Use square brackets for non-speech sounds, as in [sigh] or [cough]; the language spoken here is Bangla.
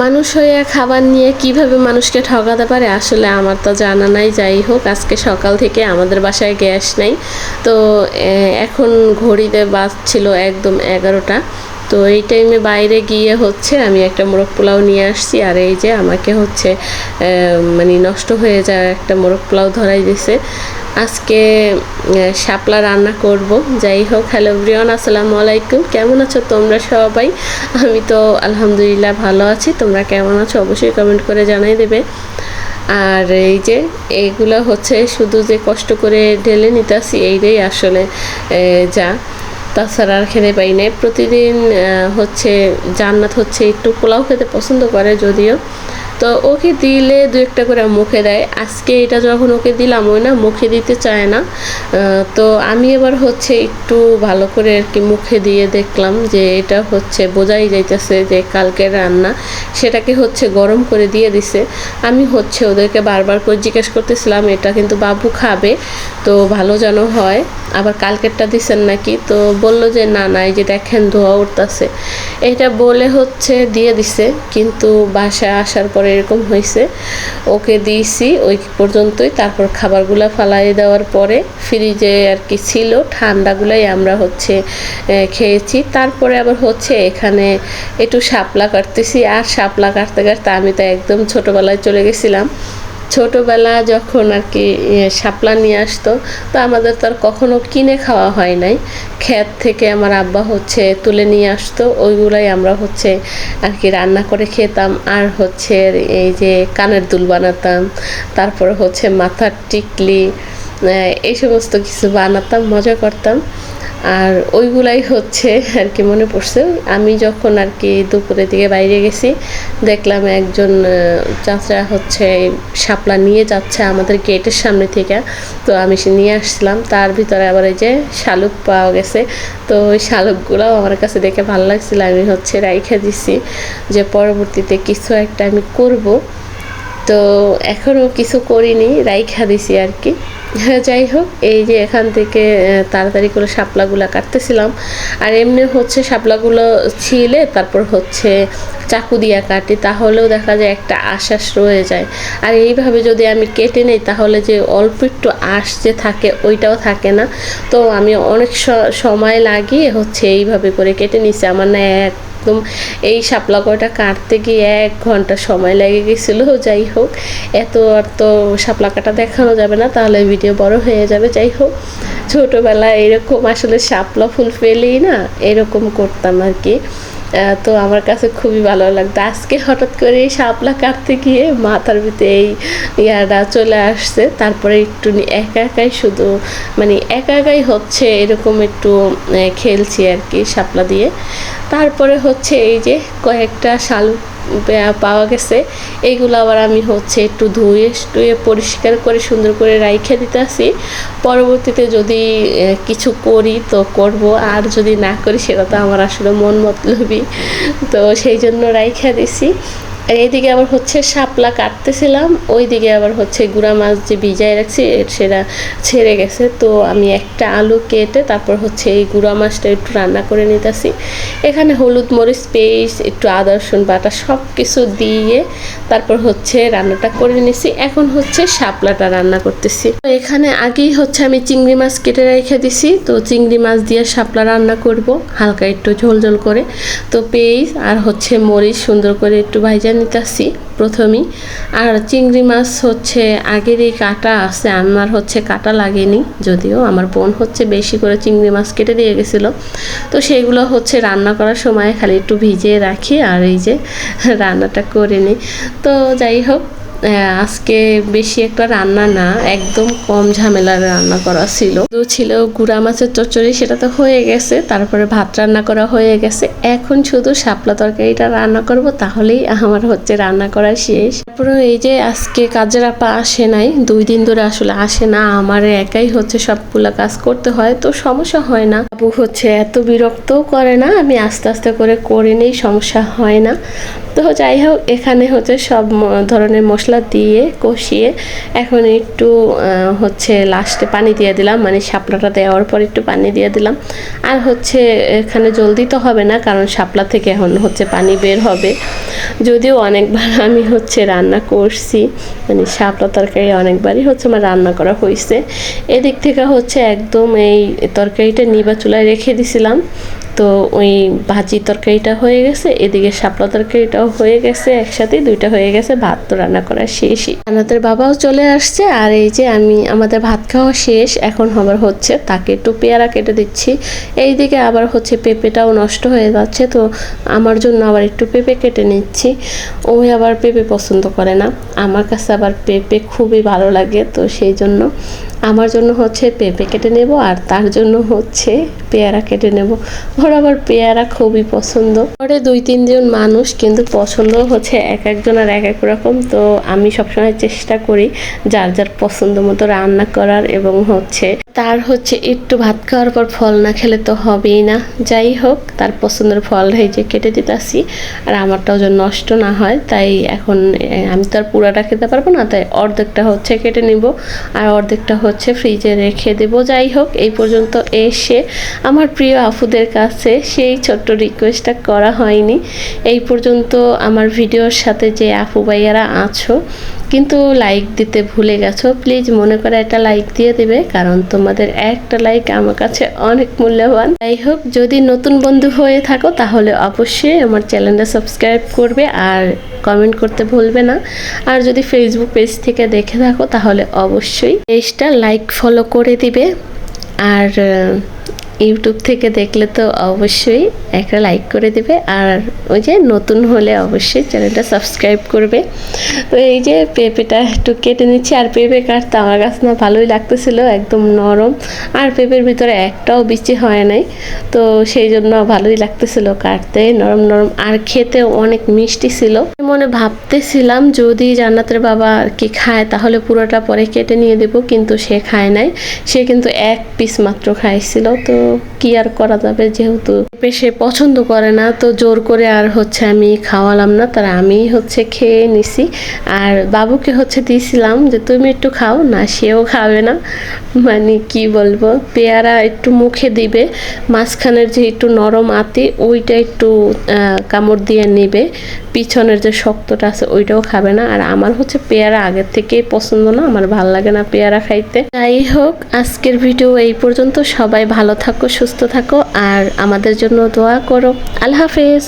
মানুষ হয়ে খাবার নিয়ে কীভাবে মানুষকে ঠকাতে পারে, আসলে আমার তো জানা নাই, যাই হোক, আজকে সকাল থেকে আমাদের বাসায় গ্যাস নাই। তো এখন ঘড়িতে বাজছিল একদম এগারোটা। তো এই টাইমে বাইরে গিয়ে হচ্ছে আমি একটা মোরগ পোলাও নিয়ে আসছি, আর এই যে আমাকে হচ্ছে মানে নষ্ট হয়ে যায় একটা মোরগ পোলাও ধরাই দিছে। আজকে শাপলা রান্না করব। যাই হোক, হ্যালো ব্রিয়ন আসসালামু আলাইকুম। কেমন আছো তোমরা সবাই? আমি তো আলহামদুলিল্লাহ ভালো আছি। তোমরা কেমন আছো অবশ্যই কমেন্ট করে জানাই দেবে। আর এই যে এইগুলো হচ্ছে শুধু যে কষ্ট করে ঢেলে নিতেছি, এইটাই আসলে যা। তাছাড়া আর খেতে পাই না প্রতিদিন হচ্ছে, জান্নাত হচ্ছে একটু পোলাও খেতে পছন্দ করে, যদিও। তো ওকে দিলে দু একটা করে মুখে দেয়। আজকে এটা যখন ওকে দিলাম ওই না মুখে দিতে চায় না। তো আমি এবার হচ্ছে একটু ভালো করে আর কি মুখে দিয়ে দেখলাম যে এটা হচ্ছে, বোঝাই যাইতেছে যে কালকের রান্না সেটাকে হচ্ছে গরম করে দিয়ে দিছে। আমি হচ্ছে ওদেরকে বারবার করে জিজ্ঞেস করতেছিলাম, এটা কিন্তু বাবু খাবে, তো ভালো যেন হয়। আবার কালকেরটা দিছেন নাকি? তো বলল যে, না না, এই যে দেখেন ধোয়া উঠতেছে। এটা বলে হচ্ছে দিয়ে দিছে, কিন্তু বাসায় আসার পরে এরকম হয়েছে। ওকে দিয়েছি, ওই পর্যন্তই। তারপর খাবারগুলো ফালাই দেওয়ার পরে ফ্রিজে আর কি ছিল, ঠান্ডাগুলাই আমরা হচ্ছে খেয়েছি। তারপরে আবার হচ্ছে এখানে একটু শাপলা কাটতেছি। আর শাপলা কাটতে কাটতে আমি তো একদম ছোটোবেলায় চলে গেছিলাম। ছোটোবেলা যখন আর কি শাপলা নিয়ে আসতো, তো আমাদের তো আর কখনো কিনে খাওয়া হয় নাই। ক্ষেত থেকে আমার আব্বা হচ্ছে তুলে নিয়ে আসতো, ওইগুলাই আমরা হচ্ছে আর কি রান্না করে খেতাম। আর হচ্ছে এই যে কানের দুল বানাতাম, তারপরে হচ্ছে মাথার টিকলি এই সমস্ত কিছু বানাতাম, মজা করতাম। আর ওইগুলাই হচ্ছে আর কি মনে পড়ছে। আমি যখন আর কি দুপুরের দিকে বাইরে গেছি, দেখলাম একজন চাচা হচ্ছে শাপলা নিয়ে যাচ্ছে আমাদের গেটের সামনে থেকে। তো আমি সে নিয়ে আসছিলাম, তার ভিতরে আবার এই যে শালুক পাওয়া গেছে। তো ওই শালুকগুলোও আমার কাছে দেখে ভালো লাগছিল। আমি হচ্ছে রাইখা দিছি যে পরবর্তীতে কিছু একটা আমি করব। তো এখনও কিছু করিনি, রাইখা দিছি আর কি। [laughs] যাই হোক, এই যে এখান থেকে তাড়াতাড়ি করে শাপলাগুলো কাটতেছিলাম। আর এমনি হচ্ছে শাপলাগুলো ছিলে, তারপর হচ্ছে চাকু দিয়া কাটি, তাহলেও দেখা যায় একটা আশ্বাস রয়ে যায়। আর এইভাবে যদি আমি কেটে নেই, তাহলে যে অল্প একটু আঁশ যে থাকে, ওইটাও থাকে না। তো আমি অনেক সময় লাগিয়ে হচ্ছে এইভাবে করে কেটে নিছি। আমার না একদম এই শাপলা কয়টা কাটতে গিয়ে এক ঘণ্টা সময় লেগে গেছিল, যাই হোক। এত আর তো শাপলা কাটা দেখানো যাবে না, তাহলে ভিডিও বড় হয়ে যাবে, যাই হোক। ছোটোবেলায় এরকম আসলে শাপলা ফুল ফেলেই না, এরকম করতাম আর কি। তো আমার কাছে খুবই ভালো লাগতো। আজকে হঠাৎ করে শাপলা কাটতে গিয়ে মাথার ভিতরে এই ইয়াটা চলে আসছে। তারপরে একটু একা একাই শুধু মানে একা একাই হচ্ছে এরকম একটু খেলছি আর কি শাপলা দিয়ে। তারপরে হচ্ছে এই যে কয়েকটা শালুক পাওয়া গেছে। এইগুলো আবার আমি হচ্ছে একটু ধুয়ে টুয়ে পরিষ্কার করে সুন্দর করে রাইখে দিতে আসি পরবর্তীতে যদি কিছু করি তো করব। আর যদি না করি সেটা তো আমার আসলে মন মতলবই। তো সেই জন্য রাইখে দিছি। আর এইদিকে আবার হচ্ছে শাপলা কাটতেছিলাম, ওইদিকে আবার হচ্ছে গুঁড়া মাছ যে ভিজায় রাখছি সেটা ছেড়ে গেছে। তো আমি একটা আলু কেটে তারপর হচ্ছে এই গুঁড়া মাছটা একটু রান্না করে নিতেছি। এখানে হলুদ মরিচ, পেস্ট, একটু আদা, রসুন, বাটা সব কিছু দিয়ে তারপর হচ্ছে রান্নাটা করে নিছি। এখন হচ্ছে শাপলাটা রান্না করতেছি। তো এখানে আগেই হচ্ছে আমি চিংড়ি মাছ কেটে রেখে দিছি। তো চিংড়ি মাছ দিয়ে শাপলা রান্না করব, হালকা একটু ঝোল ঝোল করে। তো পেঁয়াজ আর হচ্ছে মরিচ সুন্দর করে একটু ভাইজা নিতেছি প্রথমেই। আর চিংড়ি মাছ হচ্ছে আগেরই কাটা আছে, আমার হচ্ছে কাটা লাগেনি যদিও, আমার বোন হচ্ছে বেশি করে চিংড়ি মাছ কেটে দিয়ে গেছিল। তো সেগুলো হচ্ছে রান্না করার সময় খালি একটু ভিজিয়ে রাখি আর এই যে রান্নাটা করে নিই। তো যাই হোক আজকে বেশি একটা রান্না না, একদম কম ঝামেলার রান্না করা ছিল। তো ছিল গুড়া মাছের চচ্চড়ি, সেটা তো হয়ে গেছে। তারপরে ভাত রান্না করা হয়ে গেছে। এখন শুধু শাপলা তরকারিটা রান্না করব, তাহলেই আমার হচ্ছে রান্না করা শেষ। তারপরে এই যে আজকে কাজের আপা আসে নাই, দুই দিন ধরে আসলে আসে না, আমার একাই হচ্ছে সবগুলা কাজ করতে হয়, তো সমস্যা হয় না। বাবু হচ্ছে এত বিরক্তও করে না, আমি আস্তে আস্তে করে করে নিই, সমস্যা হয় না। তো যাই হোক, এখানে হচ্ছে সব ধরনের মশলা দিয়ে কষিয়ে এখন একটু হচ্ছে লাস্টে পানি দিয়ে দিলাম মানে শাপলাটা দেওয়ার পর একটু পানি দিয়ে দিলাম। আর হচ্ছে এখানে জলদি তো হবে না, কারণ শাপলা থেকে এখন হচ্ছে পানি বের হবে। যদিও অনেকবার [laughs] আমি হচ্ছে রান্না করছি মানে শাপলা তরকারি অনেকবারই হচ্ছে আমার রান্না করা হয়েছে এদিক থেকে হচ্ছে একদম এই তরকারিটা নিবা চুলায় রেখে দিছিলাম। তো ওই ভাজি তরকারিটা হয়ে গেছে, এদিকে শাপলা তরকারিটাও হয়ে গেছে একসাথে, দুইটা হয়ে গেছে, ভাত তো রান্না করা শেষই। আমাদের বাবাও চলে আসছে, আর এই যে আমি, আমাদের ভাত খাওয়া শেষ, এখন হবার হচ্ছে তাকে একটু পেয়ারা কেটে দিচ্ছি। এইদিকে আবার হচ্ছে পেঁপেটাও নষ্ট হয়ে যাচ্ছে, তো আমার জন্য আবার একটু পেঁপে কেটে নিচ্ছি। ওই আবার পেঁপে পছন্দ করে না। আমার কাছে আবার পেঁপে খুবই ভালো লাগে, তো সেই জন্য আমার জন্য হচ্ছে পেঁপে কেটে নেব আর তার জন্য হচ্ছে পেয়ারা কেটে নেব। ওর আবার পেয়ারা খুবই পছন্দ। ঘরে দুই তিনজন মানুষ, কিন্তু পছন্দ হচ্ছে এক একজন আর এক এক রকম। তো আমি সবসময় চেষ্টা করি যার যার পছন্দ মতো রান্না করার এবং হচ্ছে তার হচ্ছে একটু ভাত খাওয়ার পর ফল না খেলে তো হবেই না। যাই হোক, তার পছন্দের ফল এই যে কেটে দিতেছি, আর আমারটাও যেন নষ্ট না হয়, তাই এখন আমি তো আর পুরাটা খেতে পারব না, তাই অর্ধেকটা হচ্ছে কেটে নিব, আর অর্ধেকটা হচ্ছে ফ্রিজে রেখে দেবো। যাই হোক, এই পর্যন্ত এসে আমার প্রিয় আফুদের কাছে সেই ছোট্ট রিকোয়েস্টটা করা হয়নি। এই পর্যন্ত আমার ভিডিওর সাথে যে আপু ভাইয়ারা আছো কিন্তু লাইক দিতে ভুলে গেছো প্লিজ মনে করে একটা লাইক দিয়ে দেবে, কারণ তোমাদের একটা লাইক আমার কাছে অনেক মূল্যবান। যাই হোক যদি নতুন বন্ধু হয়ে থাকো, তাহলে অবশ্যই আমার চ্যানেলটা সাবস্ক্রাইব করবে আর কমেন্ট করতে ভুলবে না। আর যদি ফেসবুক পেজ থেকে দেখে থাকো, তাহলে অবশ্যই পেজটা লাইক ফলো করে দিবে। আর ইউটিউব থেকে দেখলে তো অবশ্যই একটা লাইক করে দেবে। আর ওই যে নতুন হলে অবশ্যই চ্যানেলটা সাবস্ক্রাইব করবে। তো এই যে পেঁপেটা একটু কেটে নিচ্ছি। আর পেঁপে কাটতে আমার কাছে না ভালোই লাগতেছিল, একদম নরম। আর পেঁপের ভিতরে একটাও বিচি হয় নাই। তো সেই জন্য ভালোই লাগতেছিল কাটতে, নরম নরম। আর খেতে অনেক মিষ্টি ছিল। মনে ভাবতেছিলাম, যদি জান্নাতের বাবা আর কি খায়, তাহলে পুরোটা পরে কেটে নিয়ে দেবো। কিন্তু সে খায় নাই। সে কিন্তু এক পিস মাত্র খাইছিল। তো কি আর করা যাবে? যেহেতু সে পছন্দ করে না, তো জোর করে আর হচ্ছে আমি খাওয়ালাম না, তার আমি হচ্ছে খেয়ে নিছি। আর বাবুকে হচ্ছে দিয়েছিলাম যে, তুমি একটু খাও। না, সেও খাবে না। মানে কি বলব, পেয়ারা একটু মুখে দিবে, মাঝখানের যে একটু নরম আতি, ওইটা একটু কামড় দিয়ে নেবে। পিছনের যে শক্তটা আছে, ওইটাও খাবে না। আর আমার হচ্ছে পেয়ারা আগের থেকেই পছন্দ না, আমার ভালো লাগে না পেয়ারা খাইতে। যাই হোক, আজকের ভিডিও এই পর্যন্ত। সবাই ভালো থাকো সুস্থ থাকো আর আমাদের জন্য দোয়া করো। আল্লাহ হাফেজ।